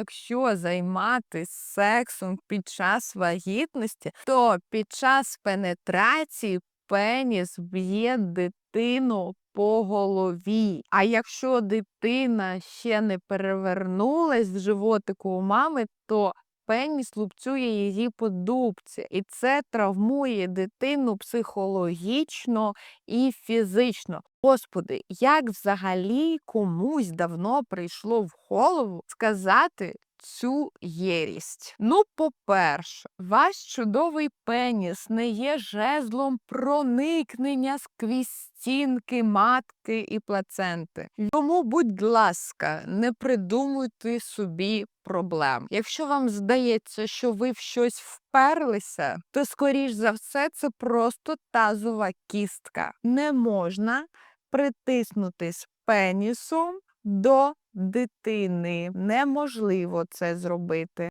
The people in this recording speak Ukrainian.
Якщо займатися сексом під час вагітності, то під час пенетрації пеніс б'є дитину по голові. А якщо дитина ще не перевернулась в животику у мами, то пеніс слупцює її по дубці, і це травмує дитину психологічно і фізично. Господи, як взагалі комусь давно прийшло в голову сказати цю єрість? Ну, по-перше, ваш чудовий пеніс не є жезлом проникнення сквізь стінки матки і плаценти. Тому, будь ласка, не придумуйте собі проблем. Якщо вам здається, що ви в щось вперлися, то скоріш за все це просто тазова кістка. Не можна притиснутись пенісом до дитини. Неможливо це зробити.